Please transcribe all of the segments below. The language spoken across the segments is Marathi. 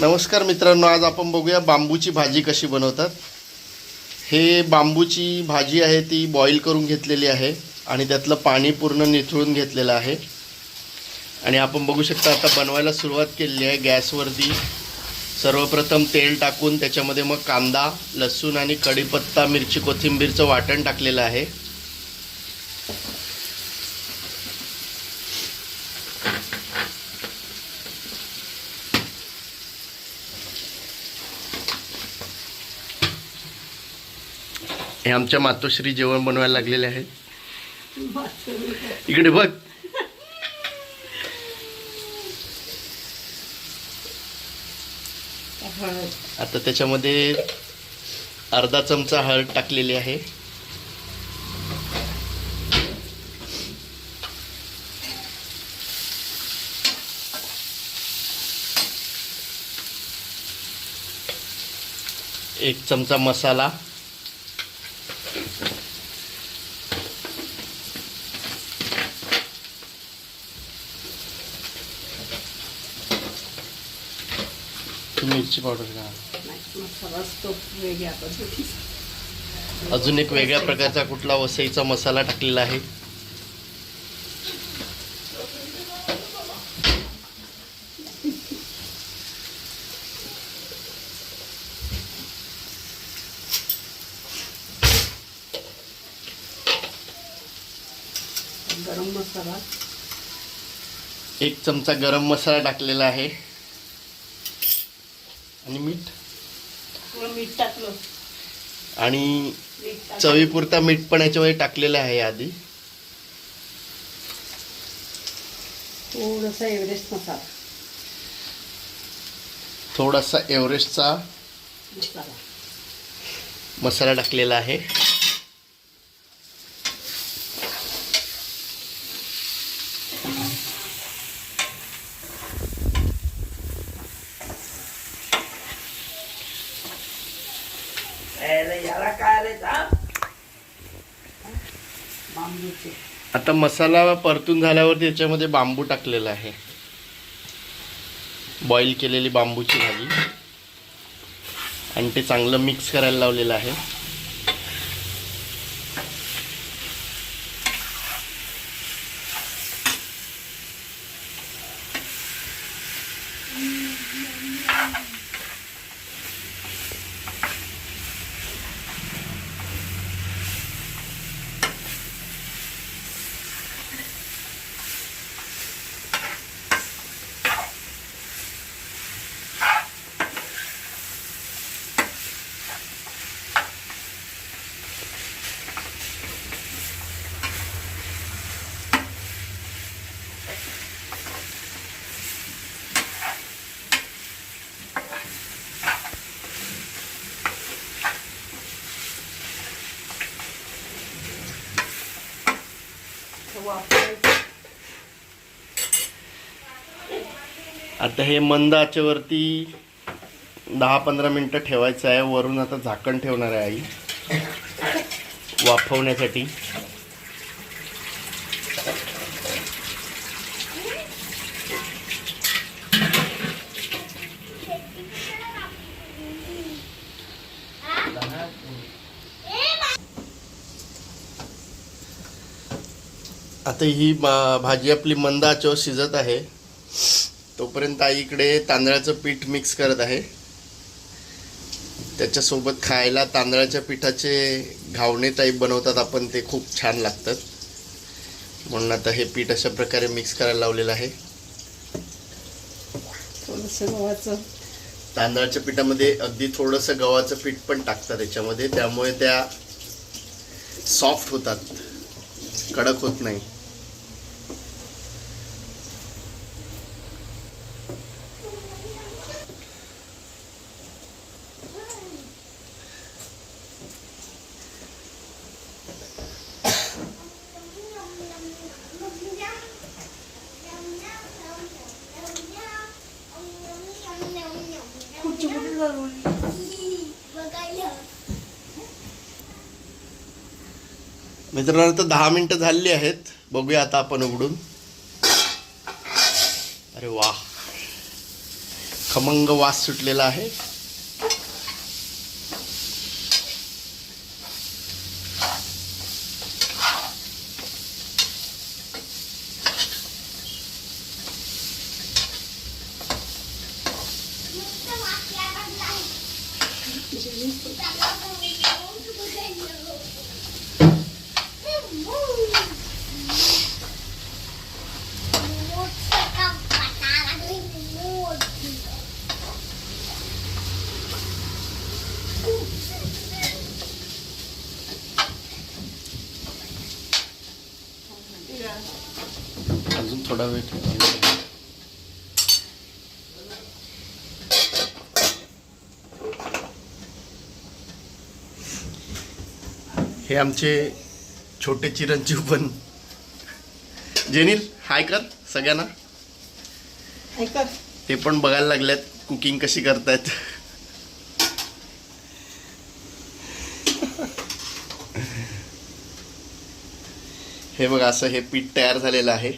नमस्कार मित्रांनो आज आपण बघूया बांबूची भाजी कशी बनवतात. हे बांबूची भाजी आहे ती बॉईल करून घेतलेली आहे आणि त्यातलं पाणी पूर्ण निथळून घेतलेलं आहे. आणि आपण बघू शकता आता बनवायला सुरुवात केलेली आहे गॅसवरती. सर्वप्रथम तेल टाकून त्याच्यामध्ये मग कांदा लसूण आणि कढीपत्ता मिरची कोथिंबीरचं वाटण टाकलेलं आहे. हे आमच्या मातोश्री जेवण बनवायला लागलेले आहेत. इकडे बघ. आता त्याच्यामध्ये अर्धा चमचा हळद टाकलेली आहे. एक चमचा मसाला. मिरची पावडर पद्धतीचा. अजून एक वेगळ्या प्रकारचा कुठला वसईचा मसाला टाकलेला आहे? गरम मसाला. एक चमचा गरम मसाला टाकलेला आहे. आणि मीठ? थोडं मीठ टाकलं. आणि मीठ टाकलं. चवीपुरता मीठ पण याच्यामध्ये टाकलेलं आहे आधी? थोडंसं एव्हरेस्ट मसाला. थोडासा एव्हरेस्टचा मसाला. मसाला टाकलेला आहे याला काय रे बांबूचे आता मसाला परतून झाल्यावर त्याच्यामध्ये बांबू टाकलेला आहे. बॉईल केलेली बांबूची भाजी. आणि ते चांगलं मिक्स करायला लावलेलं आहे. आता हे मंद आचेवरती दहा पंधरा मिनटं ठेवायचं आहे. वरून आता झाकण ठेवणार आहे आई. वाफवण्यासाठी. आता ही भाजी आपली मंद आचेवर शिजत आहे. तोपर्यंत आई इकडे तांदळाचं पीठ मिक्स करत आहे. त्याच्यासोबत खायला तांदळाच्या पिठाचे घावणे टाईप बनवतात आपण ते खूप छान लागतात. म्हणून आता हे पीठ अशा प्रकारे मिक्स करायला लावलेलं आहे. थोडंसं गव्हाचं. तांदळाच्या पिठामध्ये अगदी थोडंसं गव्हाचं पीठ पण टाकतात त्याच्यामध्ये त्यामुळे त्या सॉफ्ट होतात कडक होत नाही. मित्रांनो आता दहा मिनटं झालेली आहेत. बघूया आता आपण उघडून. अरे वा. खमंग वास सुटलेला आहे. अजून थोडा वेळ. हे आमचे छोटे चिरंजीव पण. जेनील हाय कर सगळ्यांना. ते पण बघायला लागल्यात कुकिंग कशी करतायत. हे बघा असं हे पीठ तयार झालेलं आहे.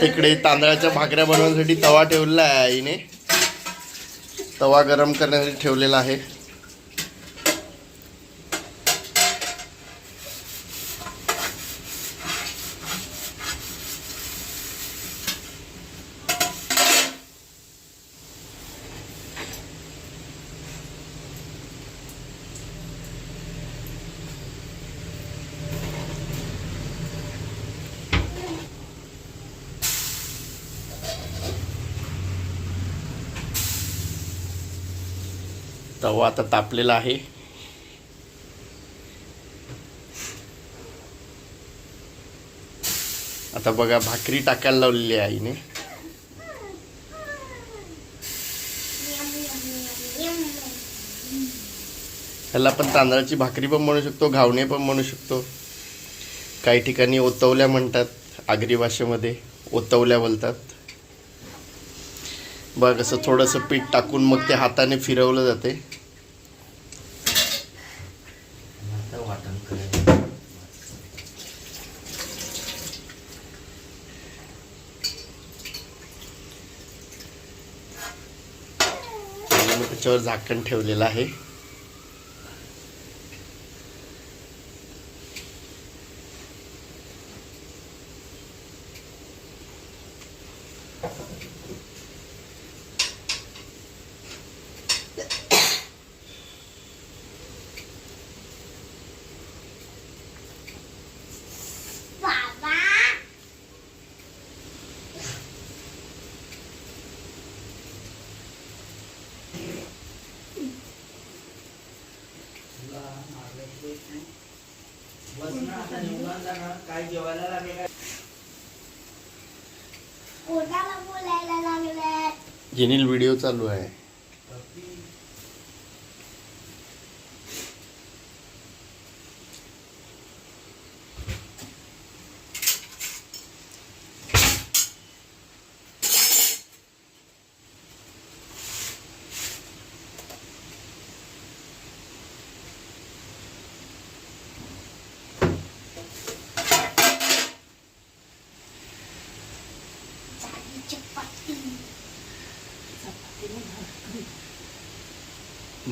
तिकडे तांदळाच्या भाकऱ्या बनवण्यासाठी तवा ठेवलेला आहे आईने. तवा गरम करण्यासाठी ठेवलेला आहे. तवा आता तापलेला आहे. आता बघा भाकरी टाकायला लावलेली आहे आईने. ह्याला पण तांदळाची भाकरी पण म्हणू शकतो घावणे पण म्हणू शकतो. काही ठिकाणी ओतवल्या म्हणतात आगरी भाषेमध्ये. ओतवल्या बोलतात. बघ असं थोडंसं पीठ टाकून मग ते हाताने फिरवलं जाते. याच्यावर झाकण ठेवलेलं आहे. जेनील व्हिडिओ चालू आहे.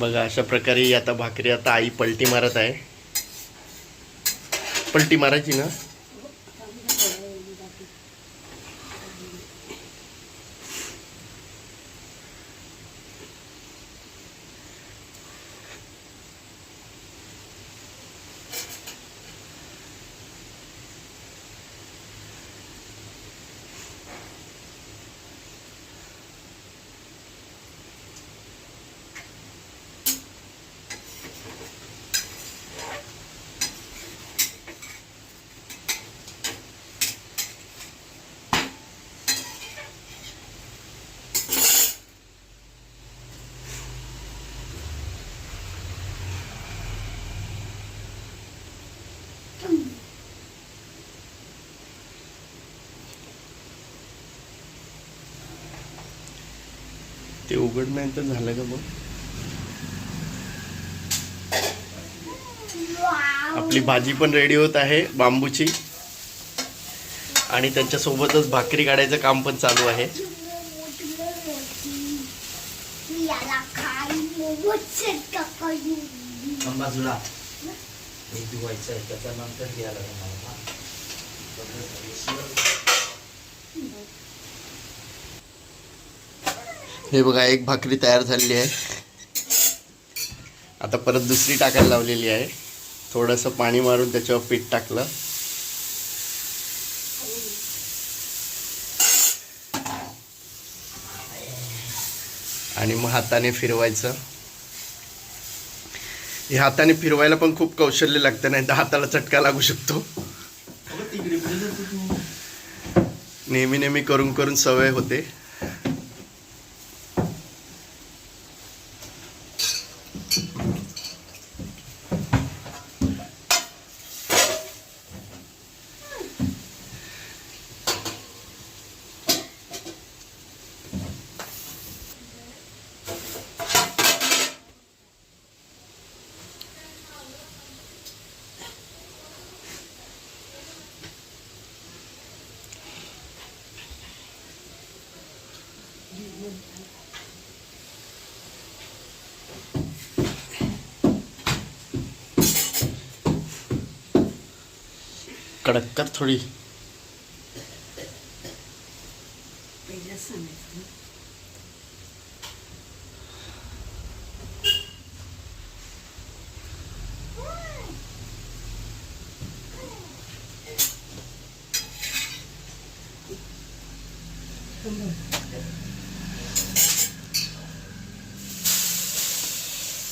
बघा अशा प्रकारे आता भाकरी आता आई पलटी मारत आहे. पलटी मारायची ना? ते उघडण्यानंतर झालं का बघ. आपली भाजी पण रेडी होत आहे बांबूची. आणि त्यांच्यासोबतच भाकरी काढायचं काम पण चालू हे आहे त्याच्यानंतर घ्यायला तुम्हाला हे बघा एक भाकरी तयार झालेली आहे. आता परत दुसरी टाकायला लावलेली आहे. थोडंसं पाणी मारून त्याच्यावर पीठ टाकलं. आणि मग हाताने फिरवायचं. हे हाताने फिरवायला पण खूप कौशल्य लागतं नाही तर हाताला चटका लागू शकतो. नेहमी नेहमी करून करून सवय होते. कडक कर थोडी.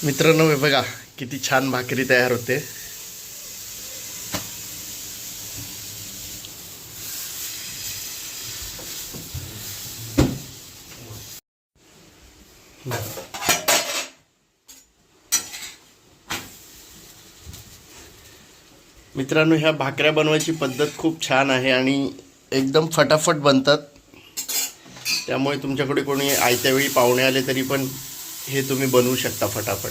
मित्रांनो हे बघा किती छान भाकरी तयार होते. मित्रांनो ह्या भाकऱ्या बनवायची पद्धत खूप छान आहे आणि एकदम फटाफट बनतात. त्यामुळे तुमच्याकडे कोणी आयत्यावेळी पाहुणे आले तरी पण हे तुम्ही बनवू शकता फटाफट.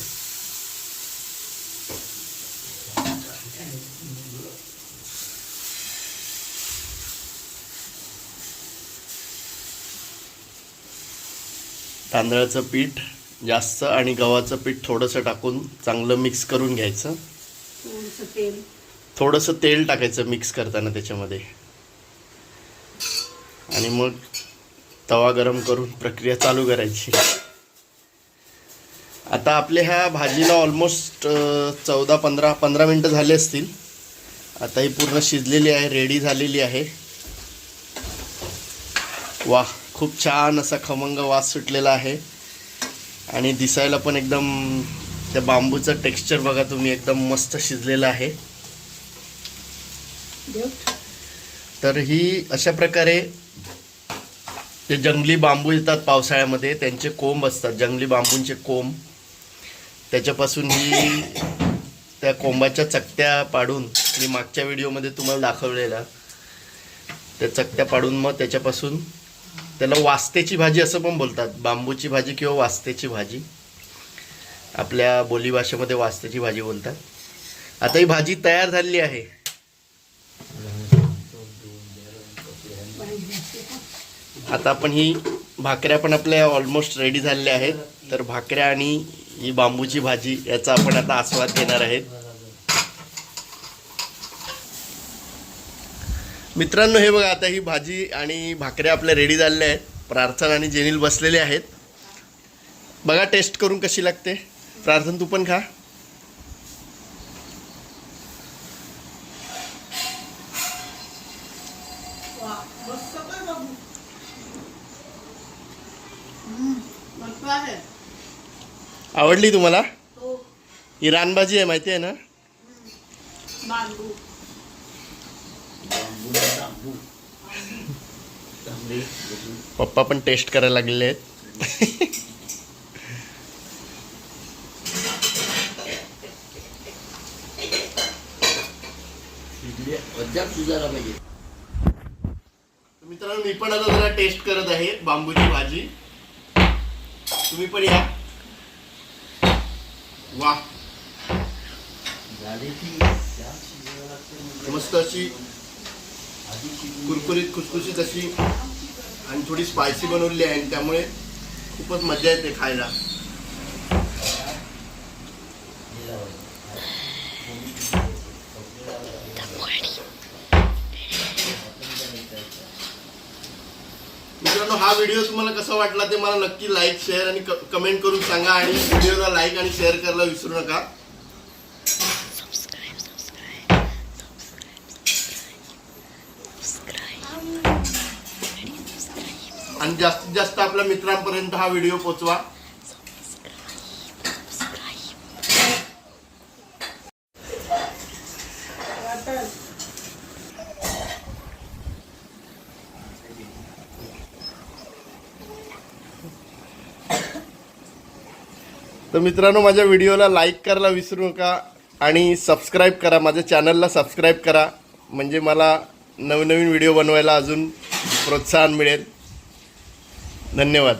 तांदळाचं पीठ जास्त आणि गव्हाचं पीठ थोडंसं टाकून चांगलं मिक्स करून घ्यायचं. थोडंसं तेल. थोडंसं तेल टाकायचं मिक्स करताना त्याच्यामध्ये. आणि मग तवा गरम करून प्रक्रिया चालू करायची. आता आपल्या ह्या भाजीला ऑलमोस्ट चौदा पंधरा पंधरा मिनटं झाले असतील. आता ही पूर्ण शिजलेली आहे रेडी झालेली आहे. वा खूप छान असा खमंग वास सुटलेला आहे. आणि दिसायला पण एकदम त्या बांबूचं टेक्स्चर बघा तुम्ही एकदम मस्त शिजलेलं आहे. तर ही अशा प्रकारे जे जंगली बांबू येतात पावसाळ्यामध्ये त्यांचे कोंब असतात जंगली बांबूंचे कोंब. त्याच्यापासून ही त्या कोंबाच्या चकत्या पाडून मी मागच्या व्हिडिओमध्ये तुम्हाला दाखवलेला त्या चकत्या पाडून मग त्याच्यापासून त्याला वास्तेची भाजी असं पण बोलतात. बांबूची भाजी किंवा वास्तेची भाजी. आपल्या बोलीभाषेमध्ये वास्तेची भाजी बोलतात. आता ही भाजी तयार झालेली आहे. आता आपण ही भाकऱ्या पण आपल्या ऑलमोस्ट रेडी झालेल्या आहेत. तर भाकऱ्या आणि ही बांबूची भाजी याचा आपण आता आस्वाद घेणार आहेत. मित्रांनो हे बघा आता ही भाजी आणि भाकऱ्या आपल्या रेडी झालेल्या आहेत. प्रार्थना आणि जेनील बसलेले आहेत. बघा टेस्ट करून कशी लागते. प्रार्थना तू पण खा. आवडली तुम्हाला? तो ही रानभाजी आहे माहिती आहे ना बांबू बांबू चांगली पप्पा पण टेस्ट करायला लागलेले आहेत. अद्याप मित्रांनो मी पण आता जरा टेस्ट करत आहे बांबूची भाजी. तुम्ही पण या. वा. मस्त अशी कुरकुरीत खुसखुशीत अशी आणि थोडी स्पायसी बनवलेली आहे आणि त्यामुळे खूपच मजा येते खायला. मित्रांनो हा व्हिडिओ तुम्हाला कसा वाटला ते मला नक्की लाईक शेअर आणि कमेंट करून सांगा आणि व्हिडिओला लाईक आणि शेअर करायला विसरू नका आणि जास्तीत जास्त आपल्या मित्रांपर्यंत हा व्हिडिओ पोचवा. तर मित्रांनो माझ्या व्हिडिओला लाईक करायला विसरू नका आणि सबस्क्राईब करा. माझ्या चॅनलला सबस्क्राईब करा. म्हणजे मला नवनवीन व्हिडिओ बनवायला अजून प्रोत्साहन मिळेल. धन्यवाद.